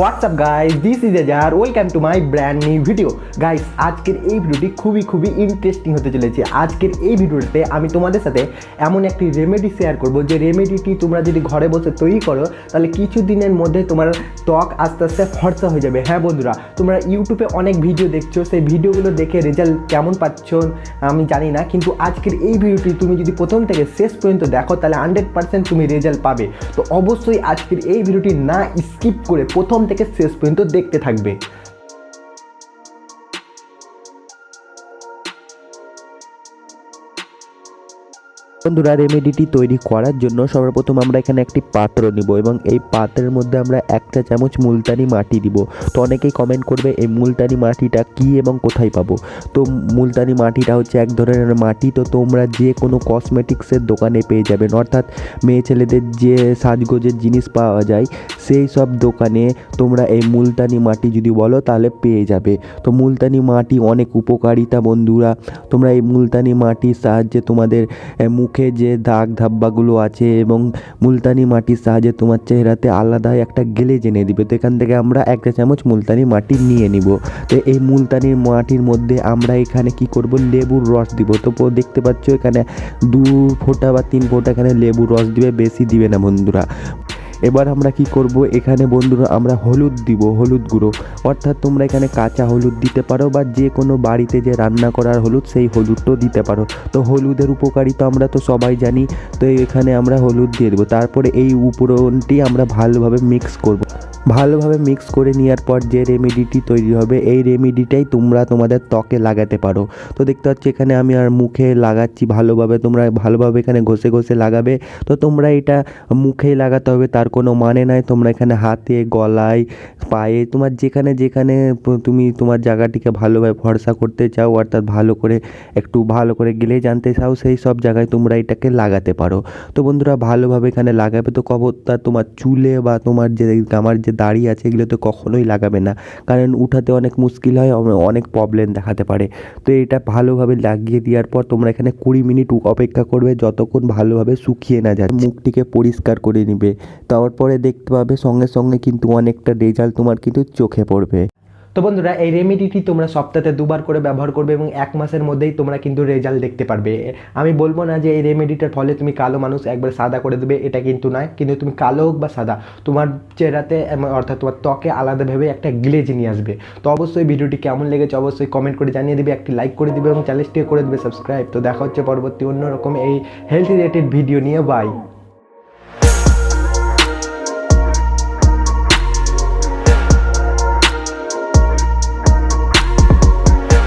What's up guys this is এজার welcome to my brand new video guys আজকের এই ভিডিওটি খুবই খুবই ইন্টারেস্টিং হতে চলেছে। আজকের এই ভিডিওতে আমি তোমাদের সাথে এমন একটি রেমেডি শেয়ার করব। যে রেমেডিটি তোমরা যদি ঘরে বসে তৈরি করো, তাহলে কিছু দিনের মধ্যে তোমার ত্বক আস্তে আস্তে ফর্সা হয়ে যাবে। হ্যাঁ বন্ধুরা, তোমরা ইউটিউবে অনেক ভিডিও দেখছ। সেই ভিডিওগুলো দেখে রেজাল্ট কেমন পাচ্ছ আমি জানি না। কিন্তু আজকের এই ভিডিওটি তুমি যদি প্রথম থেকে শেষ পর্যন্ত দেখো, তাহলে হান্ড্রেড পার্সেন্ট তুমি রেজাল্ট পাবে। তো অবশ্যই আজকের এই ভিডিওটি না স্কিপ করে প্রথম থেকে শেষ পর্যন্ত দেখতে থাকবে। বন্ধুরা রেমেডিটি তৈরি করার জন্য সর্বপ্রথম আমরা এখানে একটি পাত্র নিব এবং এই পাত্রের মধ্যে আমরা একটা চামচ মুলতানি মাটি দিব। তো অনেকেই কমেন্ট করবে এই মুলতানি মাটিটা কি এবং কোথায় পাবো? তো মুলতানি মাটিটা হচ্ছে এক ধরনের মাটি তো তোমরা যে কোনো কসমেটিক্সের দোকানে পেয়ে যাবেন। অর্থাৎ মেয়ে ছেলেদের যে সাজগোজের জিনিস পাওয়া যায় সেই সব দোকানে তোমরা এই মুলতানি মাটি যদি বলো তাহলে পেয়ে যাবে। তো মুলতানি মাটি অনেক উপকারিতা বন্ধুরা। তোমরা এই মুলতানি মাটির সাহায্যে তোমাদের এ, মুখে যে দাগ ধাব্বাগুলো আছে এবং মুলতানি মাটির সাহায্যে তোমার চেহারাতে আলাদা একটা গেলে জেনে দিবে। তো এখান থেকে আমরা একটা চামচ মুলতানি মাটি নিয়ে নিব। তো এই মুলতানির মাটির মধ্যে আমরা এখানে কি করব? লেবুর রস দিব। তো দেখতে পাচ্ছ এখানে দু ফোঁটা বা তিন ফোঁটা এখানে লেবুর রস দিবে, বেশি দিবে না বন্ধুরা। এবার আমরা কি করব? এখানে বন্ধুরা আমরা হলুদ দিব, হলুদ গুঁড়ো। অর্থাৎ তোমরা এখানে কাঁচা হলুদ দিতে পারো বা যে কোনো বাড়িতে যে রান্না করার হলুদ, সেই হলুদটাও দিতে পারো। তো হলুদের উপকারিতা আমরা তো সবাই জানি, তো এখানে আমরা হলুদ দিয়ে দেবো। তারপরে এই উপরনটি আমরা ভালোভাবে মিক্স করব। ভালোভাবে মিক্স করে নেওয়ার পর যে রেমেডিটি তৈরি হবে, এই রেমেডিটাই তোমরা তোমাদের ত্বকে লাগাতে পারো। তো দেখতে পাচ্ছ, এখানে আমি আর মুখে লাগাচ্ছি ভালোভাবে, তোমরা ভালোভাবে এখানে ঘষে ঘষে লাগাবে। তো তোমরা এটা মুখেই লাগাতে হবে, তার কোনো মানে নাই। তোমরা এখানে হাতে, গলায়, পায়ে, তোমার যেখানে যেখানে তুমি তোমার জায়গাটিকে ভালোভাবে ভরসা করতে চাও, অর্থাৎ ভালো করে একটু ভালো করে গেলে জানতে চাও, সেই সব জায়গায় তোমরা এটাকে লাগাতে পারো। তো বন্ধুরা, ভালোভাবে এখানে লাগাবে, তো কবরটা তোমার চুলে বা তোমার যে, আমার যে দাড়ি আছে, এগুলো তো কখনোই লাগাবে না। কারণ উঠাতে অনেক মুশকিল হয় অনেক প্রবলেম দেখাতে পারে। তো এটা ভালোভাবে লাগিয়ে দেওয়ার পর তোমরা এখানে কুড়ি মিনিট অপেক্ষা করবে, যতক্ষণ ভালোভাবে শুকিয়ে না যায়, মুখটিকে পরিষ্কার করে নিবে। তারপরে দেখতে পাবে সঙ্গে সঙ্গে কিন্তু অনেকটা রেজাল্ট তোমার কিন্তু চোখে পড়বে। তো বন্ধুরা, এই রেমেডিটি তোমরা সপ্তাহে দুবার করে ব্যবহার করবে এবং এক মাসের মধ্যেই তোমরা কিন্তু রেজাল্ট দেখতে পারবে। আমি বলব না যে এই রেমেডিটার ফলে তুমি কালো মানুষ একবার সাদা করে দেবে, এটা কিন্তু নয়। কিন্তু তুমি কালো হোক বা সাদা, তোমার চেহারাতে অর্থাৎ তোমার ত্বকে আলাদাভাবে একটা গ্লেজ নিয়ে আসবে। তো অবশ্যই ভিডিওটি কেমন লেগেছে অবশ্যই কমেন্ট করে জানিয়ে দিবে, একটি লাইক করে দিবে এবং চ্যানেলটিকে করে দেবে সাবস্ক্রাইব তো দেখা হচ্ছে পরবর্তী অন্যরকম এই হেলথ রিলেটেড ভিডিও নিয়ে। বাই